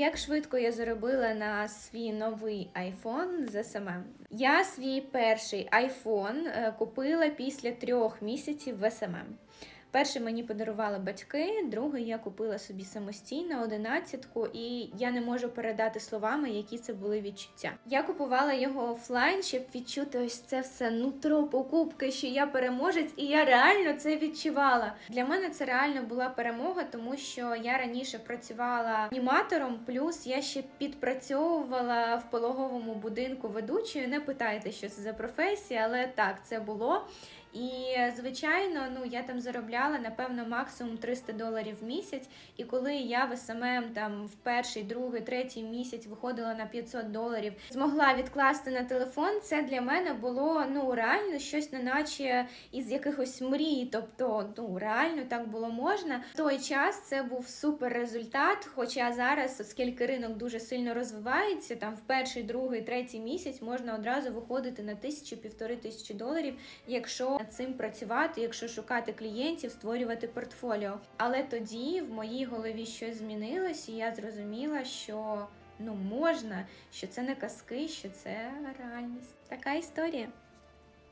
Як швидко я заробила на свій новий айфон з саме? Я свій перший iPhone е, купила після трьох місяців в SMM. Перший мені подарували батьки, другий я купила собі самостійно одинадцятку, і я не можу передати словами, які це були відчуття. Я купувала його офлайн, щоб відчути ось це все нутро покупки, що я переможець, і я реально це відчувала. Для мене це реально була перемога, тому що я раніше працювала аніматором, плюс я ще підпрацьовувала в пологовому будинку ведучою. Не питайте, що це за професія, але так це було. І звичайно, ну я там заробляла напевно максимум 300 доларів в місяць. І коли я в СММ там в перший, другий, третій місяць виходила на 500 доларів, змогла відкласти на телефон. Це для мене було ну реально щось, неначе із якихось мрій. Тобто, ну реально так було можна. В той час це був супер результат. Хоча зараз, оскільки ринок дуже сильно розвивається, там в перший, другий, третій місяць можна одразу виходити на тисячу півтори тисячі доларів, якщо над цим працювати, якщо шукати клієнтів, створювати портфоліо. Але тоді в моїй голові щось змінилось, і я зрозуміла, що ну можна, що це не казки, що це реальність. Така історія.